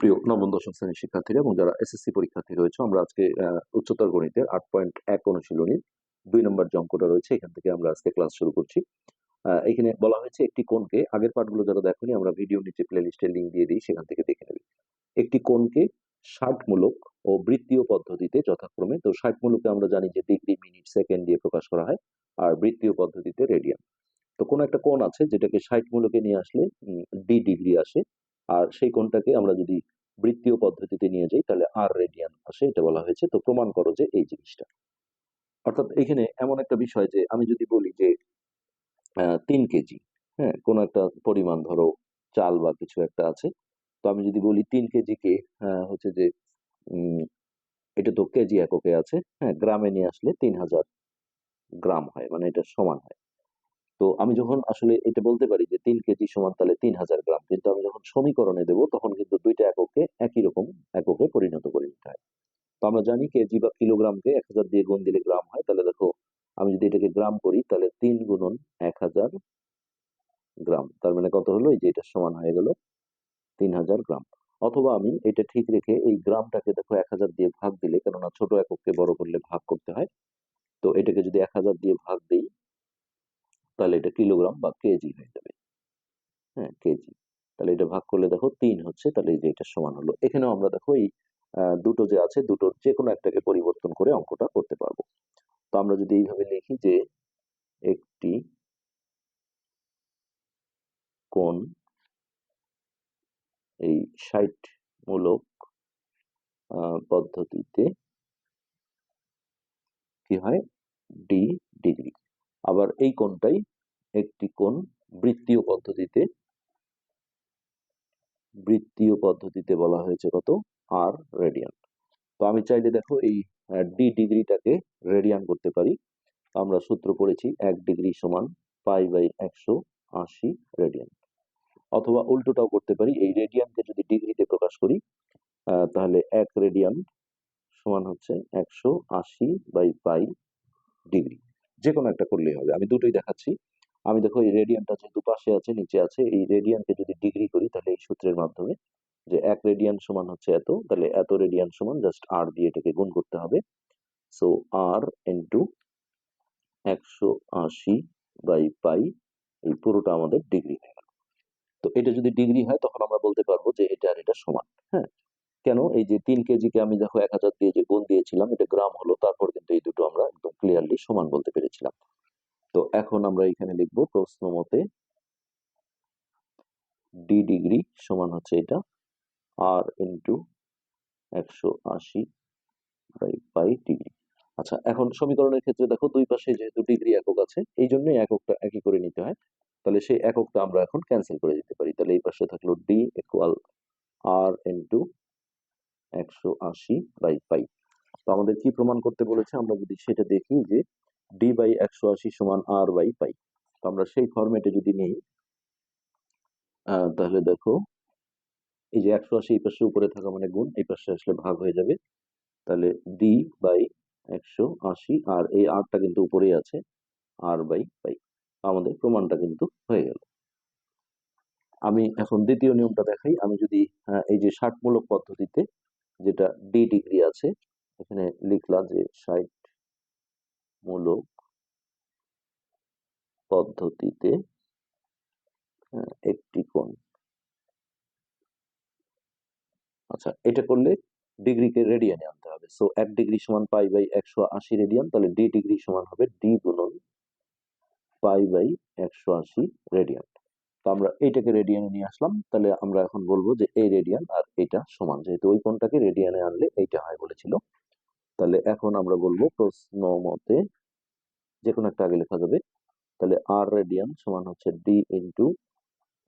প্রিয় নবম, দশম শ্রেণির শিক্ষার্থীরা এবং যারা এসএসসি পরীক্ষার্থী রয়েছে, আমরা আজকে উচ্চতর গণিতের আট পয়েন্ট এক অনুশীলনীর দুই নম্বর যে রয়েছে, এখান থেকে আমরা আজকে ক্লাস শুরু করছি। এখানে বলা হয়েছে একটি কোণকে, আগের পাঠগুলো যারা দেখেনি, আমরা ভিডিও নিচে প্লে লিস্টের লিঙ্ক দিয়ে দিই, সেখান থেকে দেখে নেবে। একটি কোণকে ষাটমূলক ও বৃত্তীয় পদ্ধতিতে যথাক্রমে, তো ষাটমূলকে আমরা জানি যে ডিগ্রি, মিনিট, সেকেন্ড দিয়ে প্রকাশ করা হয়, আর বৃত্তীয় পদ্ধতিতে রেডিয়ান তো কোনো একটা কোণ আছে যেটাকে ষাট মূলকে নিয়ে আসলে ডি ডিগ্রি আসে আর সেই কোণটাকে আমরা যদি বৃত্তীয় পদ্ধতিতে নিয়ে যাই, তাহলে আর রেডিয়ান আসে, এটা বলা হয়েছে। তো প্রমাণ করো যে এই জিনিসটা। অর্থাৎ এখানে এমন একটা বিষয় যে আমি যদি বলি যে তিন কেজি হ্যাঁ কোনো একটা পরিমাণ ধরো চাল বা কিছু একটা আছে, তো আমি যদি বলি তিন কেজিকে হচ্ছে যে এটা তো কেজি এককে আছে হ্যাঁ গ্রামে নিয়ে আসলে তিন হাজার গ্রাম হয় মানে এটা সমান হয়। তো আমি যখন আসলে এটা বলতে পারি যে তিন কেজি সমান তাহলে তিন হাজার গ্রাম, কিন্তু আমি যখন সমীকরণে দেবো, তখন কিন্তু দুইটা এককে একই রকম এককে পরিণত করে নিতে হয়। তো আমরা জানি কেজি বা কিলোগ্রামকে এক হাজার দিয়ে গুণ দিলে গ্রাম হয়, তাহলে দেখো আমি যদি এটাকে গ্রাম করি, তাহলে তিন গুণন এক হাজার গ্রাম, তার মানে কত হলো? এই যে এটা সমান হয়ে গেল তিন হাজার গ্রাম। অথবা আমি এটা ঠিক রেখে এই গ্রামটাকে দেখো এক হাজার দিয়ে ভাগ দিলে, কেননা ছোট এককে বড় করলে ভাগ করতে হয়। তো এটাকে যদি এক হাজার দিয়ে ভাগ দিই তাহলে এটা কিলোগ্রাম বা কেজি হয়ে যাবে। হ্যাঁ কেজি। তাহলে এটা ভাগ করলে দেখো তিন হচ্ছে, তাহলে যে এটা সমান হলো। এখানেও আমরা দেখো এই দুটো যে আছে, দুটোর যে কোনো একটাকে পরিবর্তন করে অঙ্কটা করতে পারব। তো আমরা যদি এইভাবে লিখি যে একটি কোণ এই ষাট মূলক পদ্ধতিতে কি হয়? ডি ডিগ্রি। আবার এই কোণটাই একটি কোণ বৃত্তীয় পদ্ধতিতে। বৃত্তীয় পদ্ধতিতে বলা হয়েছে কত? আর রেডিয়ান তো আমি চাইলে দেখো এই ডি ডিগ্রিটাকে রেডিয়ান করতে পারি। আমরা সূত্র পড়েছি এক ডিগ্রি সমান পাই বাই একশো আশি রেডিয়ান অথবা উল্টোটাও করতে পারি। এই রেডিয়ানকে যদি ডিগ্রিতে প্রকাশ করি তাহলে এক রেডিয়ান সমান হচ্ছে একশো আশি বাই পাই ডিগ্রি। যে কোনো একটা করলেই হবে। আমি দুটোই দেখাচ্ছি। আমি দেখো এই রেডিয়ানটা যেহেতু পাশে আছে, নিচে আছে, এই রেডিয়ানকে যদি ডিগ্রি করি তাহলে এই সূত্রের মাধ্যমে যে এক রেডিয়ান সমান হচ্ছে এত, তাহলে এত রেডিয়ান সমান জাস্ট আর দিয়ে এটাকে গুণ করতে হবে। সো আর ইন্টু একশো আশি বাই পাই এই পুরোটা আমাদের ডিগ্রি হয়ে গেল। তো এটা যদি ডিগ্রি হয় তখন আমরা বলতে পারব যে এটা আর এটা সমান হ্যাঁ? কেন? এই যে তিন কেজিকে আমি দেখো এক হাজার দিয়ে যে গুণ দিয়েছিলাম, এটা গ্রাম হলো, তারপর কিন্তু এই দুটো আমরা একদম ক্লিয়ারলি সমান বলতে পেরেছিলাম। তো এখন আমরা এখানে লিখব প্রশ্ন মতে ডি ডিগ্রি সমান হচ্ছে এটা আর ইন্টু একশো আশি বাই পাই ডিগ্রি আচ্ছা এখন সমীকরণের ক্ষেত্রে দেখো দুই পাশে যেহেতু ডিগ্রি একক আছে, এই জন্যই এককটা একই করে নিতে হয়। তাহলে সেই এককটা আমরা এখন ক্যান্সেল করে দিতে পারি। তাহলে এই পাশে থাকল ডি ইকুয়াল আর ইন্টু একশো আশি বাই পাই তো আমাদের কি প্রমাণ করতে বলেছে? আমরা যদি সেটা দেখি যে ডি বাই একশো আশি সমান আর বাই পাই তো আমরা সেই ফরম্যাটে যদি নিই তাহলে দেখো, এই যে একশো আশি এই পাশে উপরে থাকা মানে গুণ, এই পাশে আসলে ভাগ হয়ে যাবে। তাহলে ডি বাই একশো আশি, আর এই আরটা কিন্তু উপরেই আছে আর বাই পাই আমাদের প্রমাণটা কিন্তু হয়ে গেল। আমি এখন দ্বিতীয় নিয়মটা দেখাই। আমি যদি এই যে ষাটমূলক পদ্ধতিতে যেটা ডি ডিগ্রি আছে। এখানে লিখলাম যে ষাট মূলক পদ্ধতিতে আহ, একটি কোণ। আচ্ছা এটা করলে ডিগ্রিকে রেডিয়ানে আনতে হবে। সো এক ডিগ্রি সমান পাই বাই একশো আশি রেডিয়ান তাহলে ডি ডিগ্রি সমান হবে ডি গুণন পাই বাই একশো আশি রেডিয়ান। তো আমরা এইটাকে রেডিয়ানে নিয়ে আসলাম। তাহলে আমরা এখন বলব যে এই রেডিয়ান আর এটা সমান। যেহেতু ওই কোণটাকে রেডিয়ানে আনলে এইটা হয় বলেছিল। তাহলে এখন আমরা বলব প্রশ্ন মতে যে কোনো একটা আগে লেখা যাবে। তাহলে আর রেডিয়ান সমান হচ্ছে ডি ইন্টু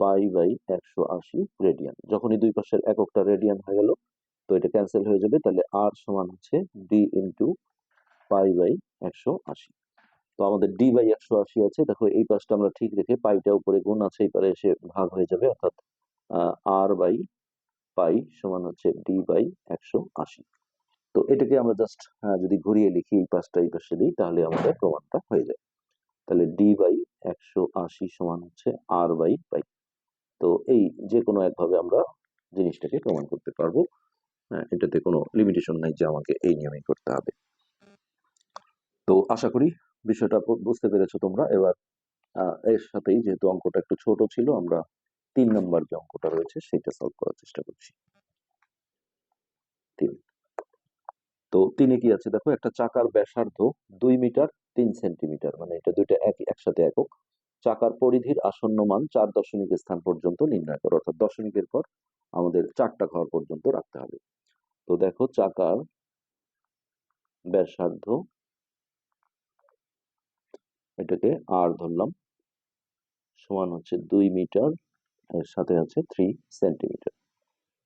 পাই বাই একশো আশি রেডিয়ান যখনই দুই পাশের এককটা রেডিয়ান হয়ে গেল, তো এটা ক্যান্সেল হয়ে যাবে। তাহলে আর সমান হচ্ছে ডি ইন্টু পাই বাই একশো আশি। তো আমাদের ডি বাই একশো আশি আছে। দেখো, এই পাশটা আমরা ঠিক রেখে পাইটা উপরে গুণ আছে, এই পারে এসে ভাগ হয়ে যাবে, অর্থাৎ আর বাই পাই সমান হচ্ছে ডি বাই একশো আশি। তো এটাকে আমরা জাস্ট যদি ঘুরিয়ে লিখি এই পাশটা, এই পাশে দিই, তাহলে আমাদের প্রমাণটা হয়ে যায়। তাহলে ডি বাই একশো আশি সমান হচ্ছে আর বাই পাই তো এই যে কোনো একভাবে আমরা জিনিসটাকে প্রমাণ করতে পারব। হ্যাঁ এটাতে কোনো লিমিটেশন নাই যে আমাকে এই নিয়মেই করতে হবে। তো আশা করি বিষয়টা বুঝতে পেরেছ তোমরা? এবার এর সাথেই যেহেতু অঙ্কটা একটু ছোট ছিল, আমরা তিন নম্বর যে অঙ্কটা রয়েছে সেটা সলভ করার চেষ্টা করছি। তিন। তো তিনে কি আছে? দেখো, একটা চাকার ব্যাসার্ধ দুই মিটার তিন সেন্টিমিটার মানে এটা দুইটা একই একসাথে একক। চাকার পরিধির আসন্ন মান চার দশমিক স্থান পর্যন্ত নির্ণয় করো, অর্থাৎ দশমিকের পর আমাদের চারটা ঘর পর্যন্ত রাখতে হবে। তো দেখো, চাকার ব্যাসার্ধ এটাকে আর ধরলাম। সমান হচ্ছে দুই মিটার এর সাথে আছে থ্রি সেন্টিমিটার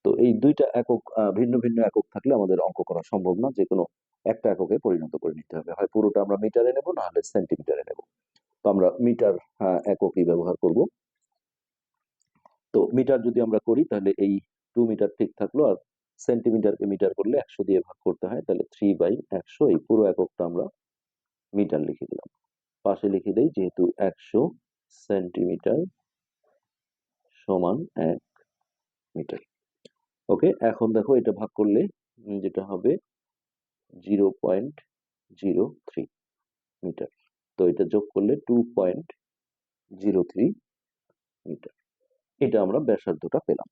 তো এই দুইটা একক ভিন্ন ভিন্ন একক থাকলে আমাদের অঙ্ক করা সম্ভব না। যে কোনো একটা এককে পরিণত করে নিতে হবে। হয় পুরোটা আমরা মিটারে নেব না হলে সেন্টিমিটারে নেব। তো আমরা মিটার আহ, এককই ব্যবহার করব। তো মিটার যদি আমরা করি তাহলে এই টু মিটার ঠিক থাকল। আর সেন্টিমিটারকে মিটার করলে একশো দিয়ে ভাগ করতে হয় তাহলে থ্রি বাই একশো। এই পুরো এককটা আমরা মিটার লিখে দিলাম। পাশে লিখে দেই, যেহেতু একশো সেন্টিমিটার সমান এক মিটার। ওকে, এখন দেখো এটা ভাগ করলে যেটা হবে zero point zero three metre. তো এটা যোগ করলে two point zero three metre. এটা আমরা ব্যাসার্ধটা পেলাম।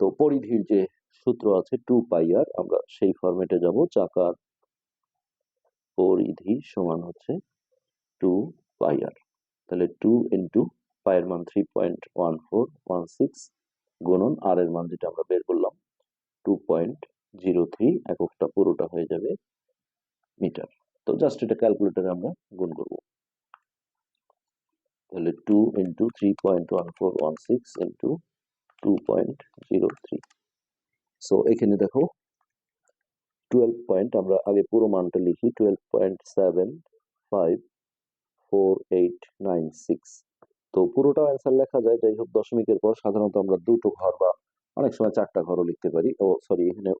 তো পরিধির যে সূত্র আছে টু পাই আর, আমরা সেই ফরম্যাটে যাব, চাকার পরিধি সমান হচ্ছে টু পাই আর তাহলে টু ইন্টু পায়ের মান three point one four one six গুণন আর এর মান যেটা আমরা বের করলাম টু পয়েন্ট জিরো থ্রি এককটা পুরোটা হয়ে যাবে মিটার। তো জাস্ট এটা ক্যালকুলেটারে আমরা গুণ করব। তাহলে two into three point one four one six two point zero three so এখানে দেখো টুয়েলভ পয়েন্ট আমরা আগে পুরো মানটা লিখি twelve point seven five four eight nine six তো পুরোটা অ্যান্সার লেখা যায় যাই হোক দশমিকের পর সাধারণত আমরা দুটো ঘর বা অনেক সময় চারটা ঘরও লিখতে পারি। ও সরি এখানে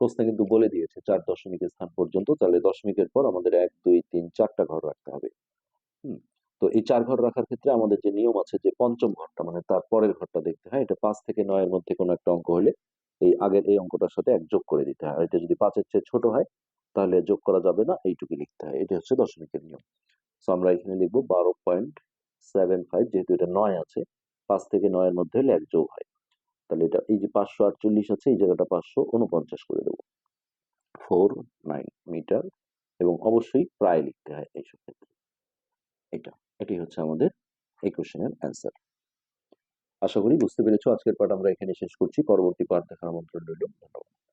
প্রশ্নে কিন্তু বলে দিয়েছে চার দশমিকের স্থান পর্যন্ত, তাহলে দশমিকের পর আমাদের এক, দুই, তিন, চারটা ঘর রাখতে হবে। তো এই চার ঘর রাখার ক্ষেত্রে আমাদের যে নিয়ম আছে যে পঞ্চম ঘরটা মানে তার পরের ঘরটা দেখতে হয়, এটা পাঁচ থেকে নয়ের মধ্যে কোনো একটা অঙ্ক হলে এই আগের এই অঙ্কটার সাথে এক যোগ করে দিতে হয়। এটা যদি পাঁচের চেয়ে ছোট হয়, তাহলে যোগ করা যাবে না এইটুকু লিখতে হয়। এটা হচ্ছে দশমিকের নিয়ম। সো আমরা এখানে লিখব বারো পয়েন্ট সেভেন ফাইভ যেহেতু এটা নয় আছে, পাঁচ থেকে নয়ের মধ্যে হলে এক যোগ হয়। তাহলে এটা, এই যে পাঁচশো আটচল্লিশ আছে, এই জায়গাটা পাঁচশো উনপঞ্চাশ করে দেবো। ফোর নাইন মিটার এবং অবশ্যই প্রায় লিখতে হয় এইসব ক্ষেত্রে। এটা এটি হচ্ছে আমাদের এই কোশ্চেনের অ্যান্সার আশা করি বুঝতে পেরেছ, আজকের পাঠ আমরা এখানে শেষ করছি। পরবর্তী পাঠ দেখার আমন্ত্রণ রইল। ধন্যবাদ।